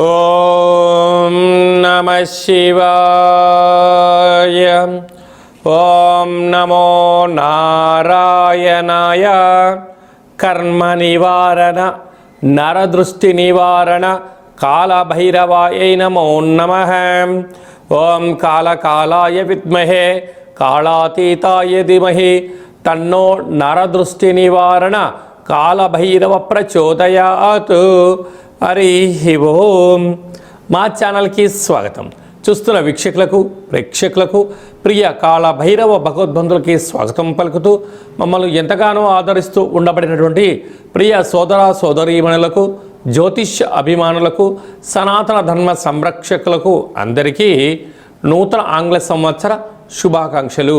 ఓం నమ శివాయ. ఓం నమో నారాయణాయ. కర్మ నివారణ నరదృష్టి నివారణ కాళభైరవాయై నమో నమ. ఓం కాళకాళాయ విద్మహే కాళాతీతాయ ధిమహి తన్నో నరదృష్టి నివారణ కాలభైరవ ప్రచోదయాత్. హరి ఓం. మా ఛానల్కి స్వాగతం. చూస్తున్న వీక్షకులకు ప్రేక్షకులకు ప్రియ కాలభైరవ భగవద్బంధులకి స్వాగతం పలుకుతూ మమ్మల్ని ఎంతగానో ఆదరిస్తూ ఉండబడినటువంటి ప్రియ సోదర సోదరీమణులకు జ్యోతిష్య అభిమానులకు సనాతన ధర్మ సంరక్షకులకు అందరికీ నూతన ఆంగ్ల సంవత్సర శుభాకాంక్షలు.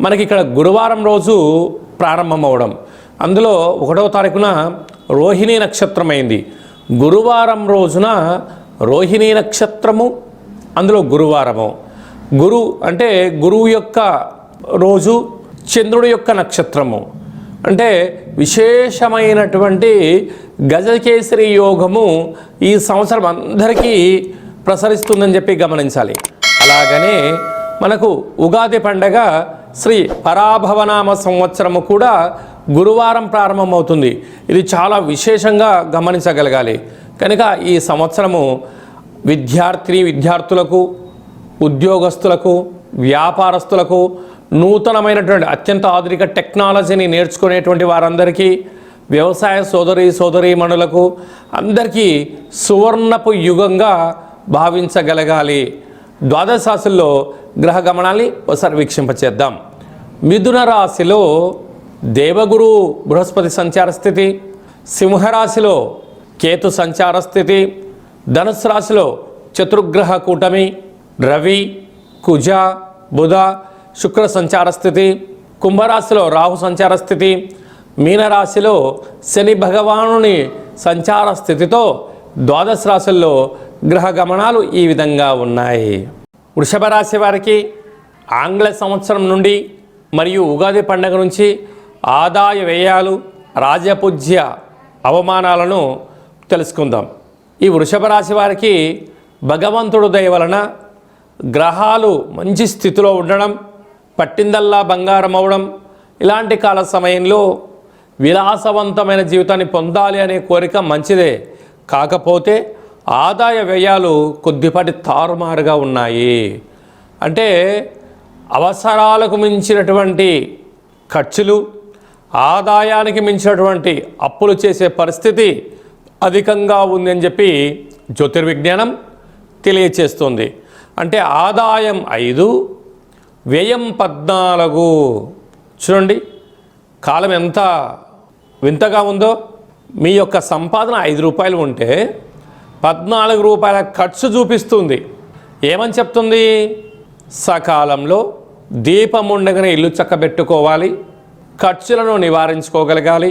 మనకి ఇక్కడ గురువారం రోజు ప్రారంభమవడం. అందులో ఒకటవ తారీఖున రోహిణి నక్షత్రం అయింది గురువారం రోజున రోహిణి నక్షత్రము అందులో గురువారము. గురు అంటే గురువు యొక్క రోజు చంద్రుడి యొక్క నక్షత్రము. అంటే విశేషమైనటువంటి గజకేసరి యోగము ఈ సంవత్సరం అందరికీ ప్రసరిస్తుందని చెప్పి గమనించాలి. అలాగనే మనకు ఉగాది పండగ శ్రీ పరాభవనామ సంవత్సరము కూడా గురువారం ప్రారంభమవుతుంది. ఇది చాలా విశేషంగా గమనించగలగాలి. కనుక ఈ సంవత్సరము విద్యార్థిని విద్యార్థులకు ఉద్యోగస్తులకు వ్యాపారస్తులకు నూతనమైనటువంటి అత్యంత ఆధునిక టెక్నాలజీని నేర్చుకునేటువంటి వారందరికీ వ్యవసాయ సోదరి సోదరీమణులకు అందరికీ సువర్ణపు యుగంగా భావించగలగాలి. ద్వాదశాసుల్లో గ్రహ గమనాన్ని ఒకసారి వీక్షింపచేద్దాం. మిథున రాశిలో దేవగురు బృహస్పతి సంచార స్థితి సింహరాశిలో కేతు సంచార స్థితి ధనుసు రాశిలో చతుర్గ్రహ కూటమి రవి కుజ బుధ శుక్ర సంచార స్థితి కుంభరాశిలో రాహు సంచార స్థితి మీనరాశిలో శని భగవానుని సంచార స్థితితో ద్వాదశ రాశుల్లో గ్రహ గమనాలు ఈ విధంగా ఉన్నాయి. వృషభ రాశి వారికి ఆంగ్ల సంవత్సరం నుండి మరియు ఉగాది పండుగ నుంచి ఆదాయ వ్యయాలు రాజపూజ్య అవమానాలను తెలుసుకుందాం. ఈ వృషభ రాశి వారికి భగవంతుడు దయ వలన గ్రహాలు మంచి స్థితిలో ఉండడం పట్టిందల్లా బంగారం అవడం ఇలాంటి కాల సమయంలో విలాసవంతమైన జీవితాన్ని పొందాలి అనే కోరిక మంచిదే. కాకపోతే ఆదాయ వ్యయాలు కొద్దిపాటి తారుమారుగా ఉన్నాయి. అంటే అవసరాలకు మించినటువంటి ఖర్చులు ఆదాయానికి మించినటువంటి అప్పులు చేసే పరిస్థితి అధికంగా ఉందని చెప్పి జ్యోతిర్విజ్ఞానం తెలియచేస్తుంది. అంటే ఆదాయం ఐదు వ్యయం పద్నాలుగు. చూడండి కాలం ఎంత వింతగా ఉందో. మీ యొక్క సంపాదన ఐదు రూపాయలు ఉంటే పద్నాలుగు రూపాయల ఖర్చు చూపిస్తుంది. ఏమని చెప్తుంది? సకాలంలో దీపం ఉండగానే ఇల్లు చక్కబెట్టుకోవాలి ఖర్చులను నివారించుకోగలగాలి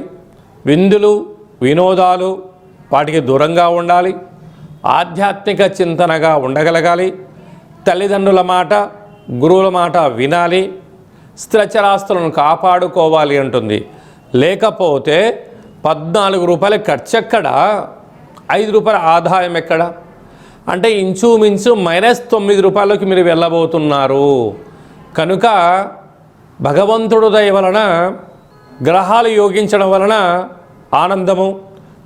విందులు వినోదాలు వాటికి దూరంగా ఉండాలి ఆధ్యాత్మిక చింతనగా ఉండగలగాలి తల్లిదండ్రుల మాట గురువుల మాట వినాలి స్థిరచరాస్తులను కాపాడుకోవాలి అంటుంది. లేకపోతే పద్నాలుగు రూపాయల ఖర్చు ఐదు రూపాయల ఆదాయం ఎక్కడ? అంటే ఇంచుమించు మైనస్ తొమ్మిది రూపాయలకి మీరు వెళ్ళబోతున్నారు. కనుక భగవంతుడు దయ వలన గ్రహాలు యోగించడం వలన ఆనందము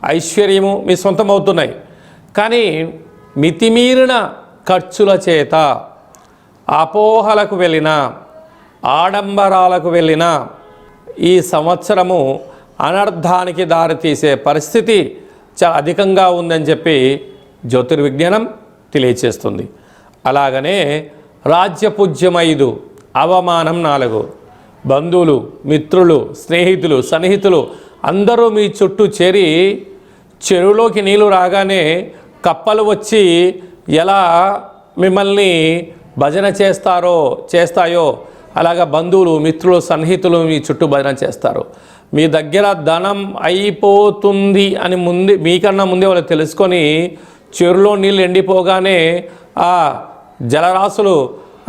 ఐశ్వర్యము మీ సొంతమవుతున్నాయి కానీ మితిమీరిన ఖర్చుల చేత అపోహలకు వెళ్ళిన ఆడంబరాలకు వెళ్ళిన ఈ సంవత్సరము అనర్థానికి దారితీసే పరిస్థితి చాలా అధికంగా ఉందని చెప్పి జ్యోతిర్విజ్ఞానం తెలియచేస్తుంది. అలాగనే రాజ్యపూజ్యం ఐదు అవమానం నాలుగు. బంధువులు మిత్రులు స్నేహితులు సన్నిహితులు అందరూ మీ చుట్టూ చేరి చెరువులోకి నీళ్ళు రాగానే కప్పలు వచ్చి ఎలా మిమ్మల్ని భజన చేస్తారో చేస్తాయో అలాగా బంధువులు మిత్రులు సన్నిహితులు మీ చుట్టూ భజన చేస్తారు. మీ దగ్గర ధనం అయిపోతుంది అని ముందే మీకన్నా ముందే వాళ్ళు తెలుసుకొని చెరువులో నీళ్ళు ఎండిపోగానే ఆ జలరాశులు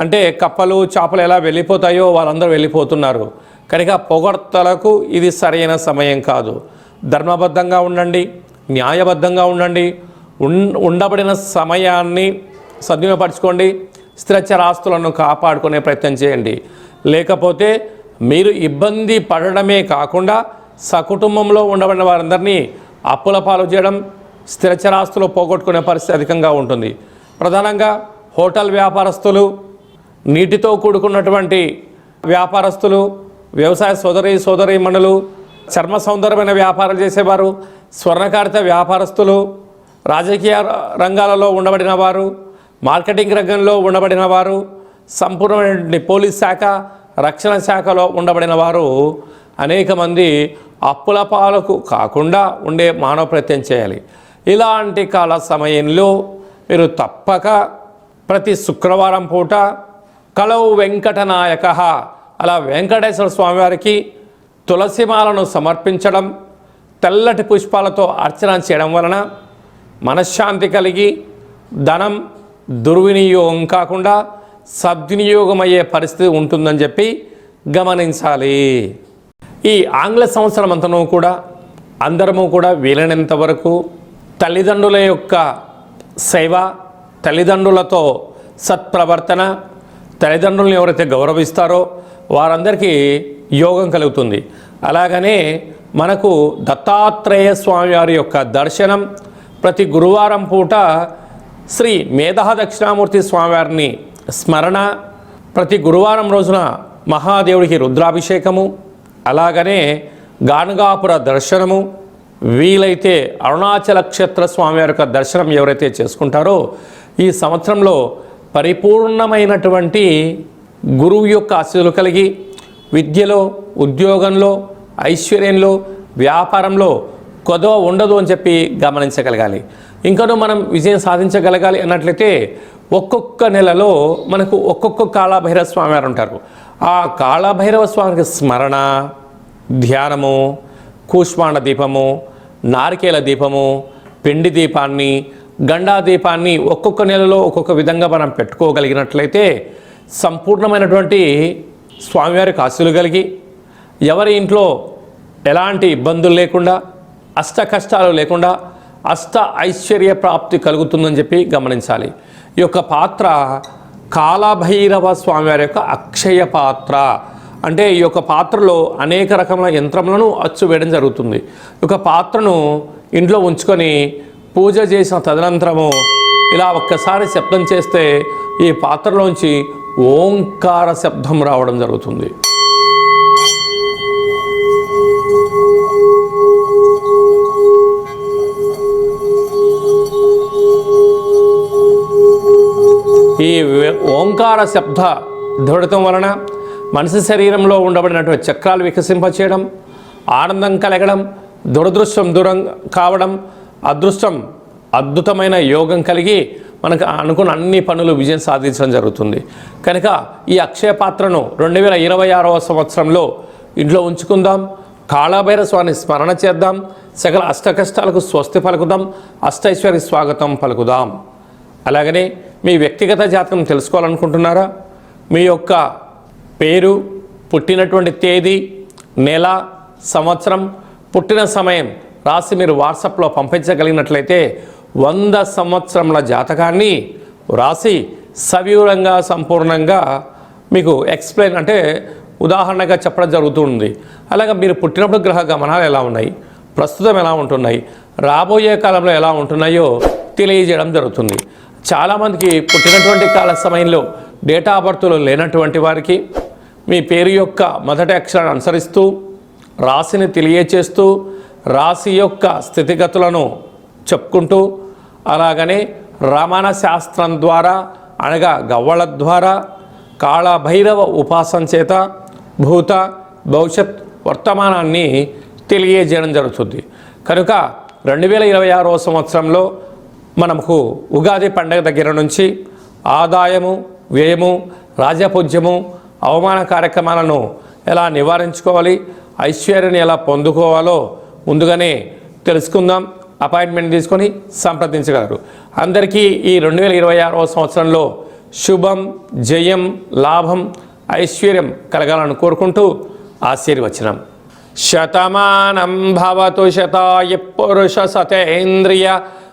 అంటే కప్పలు చేపలు ఎలా వెళ్ళిపోతాయో వాళ్ళందరూ వెళ్ళిపోతున్నారు. కనుక పొగడ్తలకు ఇది సరైన సమయం కాదు. ధర్మబద్ధంగా ఉండండి న్యాయబద్ధంగా ఉండండి ఉన్ ఉండబడిన సమయాన్ని సద్వినియోగపరచుకోండి స్థిరచరాస్తులను కాపాడుకునే ప్రయత్నం చేయండి. లేకపోతే మీరు ఇబ్బంది పడడమే కాకుండా సకుటుంబంలో ఉండబడిన వారందరినీ అప్పుల పాలు చేయడం స్థిరచరాస్తులు పోగొట్టుకునే పరిస్థితి అధికంగా ఉంటుంది. ప్రధానంగా హోటల్ వ్యాపారస్తులు నీటితో కూడుకున్నటువంటి వ్యాపారస్తులు వ్యవసాయ సోదరి సోదరీమణులు చర్మ సౌందర్యమైన వ్యాపారాలు చేసేవారు స్వర్ణకారిత వ్యాపారస్తులు రాజకీయ రంగాలలో ఉండబడిన వారు మార్కెటింగ్ రంగంలో ఉండబడిన వారు సంపూర్ణమైన పోలీస్ శాఖ రక్షణ శాఖలో ఉండబడిన వారు అనేక మంది అప్పుల పాలకు కాకుండా ఉండే మానవ ప్రయత్నం చేయాలి. ఇలాంటి కాల సమయంలో మీరు తప్పక ప్రతి శుక్రవారం పూట కలవు వెంకటనాయక అలా వెంకటేశ్వర స్వామివారికి తులసిమాలను సమర్పించడం తెల్లటి పుష్పాలతో అర్చన చేయడం వలన మనశ్శాంతి కలిగి ధనం దుర్వినియోగం కాకుండా సద్వినియోగమయ్యే పరిస్థితి ఉంటుందని చెప్పి గమనించాలి. ఈ ఆంగ్ల సంవత్సరం అంతను కూడా అందరము కూడా వీలైనంత వరకు తల్లిదండ్రుల యొక్క సేవ తల్లిదండ్రులతో సత్ప్రవర్తన తల్లిదండ్రులను ఎవరైతే గౌరవిస్తారో వారందరికీ యోగం కలుగుతుంది. అలాగనే మనకు దత్తాత్రేయ స్వామివారి యొక్క దర్శనం ప్రతి గురువారం పూట శ్రీ మేధా దక్షిణామూర్తి స్వామివారిని స్మరణ ప్రతి గురువారం రోజున మహాదేవుడికి రుద్రాభిషేకము అలాగనే గానగాపుర దర్శనము వీలైతే అరుణాచల క్షేత్ర స్వామివారి యొక్క దర్శనం ఎవరైతే చేసుకుంటారో ఈ సంవత్సరంలో పరిపూర్ణమైనటువంటి గురువు యొక్క ఆశలు కలిగి విద్యలో ఉద్యోగంలో ఐశ్వర్యంలో వ్యాపారంలో కొదవ ఉండదు అని చెప్పి గమనించగలగాలి. ఇంకనూ మనం విజయం సాధించగలగాలి అన్నట్లయితే ఒక్కొక్క నెలలో మనకు ఒక్కొక్క కాళాభైరవ స్వామి వారు ఉంటారు. ఆ కాళభైరవ స్వామికి స్మరణ ధ్యానము కూష్మాండ దీపము నారికేల దీపము పిండి దీపాన్ని గండా దీపాన్ని ఒక్కొక్క నెలలో ఒక్కొక్క విధంగా మనం పెట్టుకోగలిగినట్లయితే సంపూర్ణమైనటువంటి స్వామివారికి ఆశలు కలిగి ఎవరి ఇంట్లో ఎలాంటి ఇబ్బందులు లేకుండా అష్ట కష్టాలు లేకుండా అష్ట ఐశ్వర్య ప్రాప్తి కలుగుతుందని చెప్పి గమనించాలి. ఈ యొక్క పాత్ర కాలభైరవ స్వామివారి యొక్క అక్షయ పాత్ర. అంటే ఈ యొక్క పాత్రలో అనేక రకముల యంత్రములను అచ్చు వేయడం జరుగుతుంది. ఈ యొక్క పాత్రను ఇంట్లో ఉంచుకొని పూజ చేసిన తదనంతరము ఇలా ఒక్కసారి శబ్దం చేస్తే ఈ పాత్రలోంచి ఓంకార శబ్దం రావడం జరుగుతుంది. ఓంకార శబ్ద దృఢతం వలన మనిషి శరీరంలో ఉండబడినటువంటి చక్రాలు వికసింపచేయడం ఆనందం కలగడం దురదృష్టం దూరం కావడం అదృష్టం అద్భుతమైన యోగం కలిగి మనకు అనుకున్న అన్ని పనులు విజయం సాధించడం జరుగుతుంది. కనుక ఈ అక్షయ పాత్రను రెండు వేల ఇరవై ఆరవ సంవత్సరంలో ఇంట్లో ఉంచుకుందాం. కాళాభైర స్వామిని స్మరణ చేద్దాం. సకల అష్ట కష్టాలకు స్వస్తి పలుకుదాం. అష్టైశ్వర్య స్వాగతం పలుకుదాం. అలాగనే మీ వ్యక్తిగత జాతకం తెలుసుకోవాలనుకుంటున్నారా? మీ యొక్క పేరు పుట్టినటువంటి తేదీ నెల సంవత్సరం పుట్టిన సమయం రాసి మీరు వాట్సాప్లో పంపించగలిగినట్లయితే వంద సంవత్సరముల జాతకాన్ని రాసి సవివరంగా సంపూర్ణంగా మీకు ఎక్స్ప్లెయిన్ అంటే ఉదాహరణగా చెప్పడం జరుగుతుంది. అలాగే మీరు పుట్టినప్పుడు గ్రహ గమనాలు ఎలా ఉన్నాయి? ప్రస్తుతం ఎలా ఉంటున్నాయి? రాబోయే కాలంలో ఎలా ఉంటున్నాయో తెలియజేయడం జరుగుతుంది. చాలామందికి పుట్టినటువంటి కాల సమయంలో డేటా ఆఫ్ బర్త్లో లేనటువంటి వారికి మీ పేరు యొక్క మొదటి అక్షరాన్ని అనుసరిస్తూ రాశిని తెలియచేస్తూ రాశి యొక్క స్థితిగతులను చెప్పుకుంటూ అలాగనే రమణ శాస్త్రం ద్వారా అనగా గవ్వళ ద్వారా కాళభైరవ ఉపాసన చేత భూత భవిష్యత్ వర్తమానాన్ని తెలియజేయడం జరుగుతుంది. కనుక రెండు వేల ఇరవై ఆరో సంవత్సరంలో మనకు ఉగాది పండగ దగ్గర నుంచి ఆదాయము వ్యయము రాజపూజ్యము అవమాన కార్యక్రమాలను ఎలా నివారించుకోవాలి ఐశ్వర్యాన్ని ఎలా పొందుకోవాలో ముందుగానే తెలుసుకుందాం. అపాయింట్మెంట్ తీసుకొని సంప్రదించగలరు. అందరికీ ఈ రెండు వేల ఇరవై ఆరవ సంవత్సరంలో శుభం జయం లాభం ఐశ్వర్యం కలగాలని కోరుకుంటూ ఆశీర్వచనం. శతమానం భవతు శతాయ పురుష సతేంద్రియ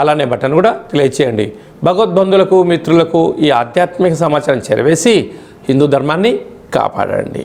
అలానే బటన్ కూడా తెలియచేయండి భగవద్బంధులకు మిత్రులకు ఈ ఆధ్యాత్మిక సమాచారం చేరవేసి హిందూ ధర్మాన్ని కాపాడండి.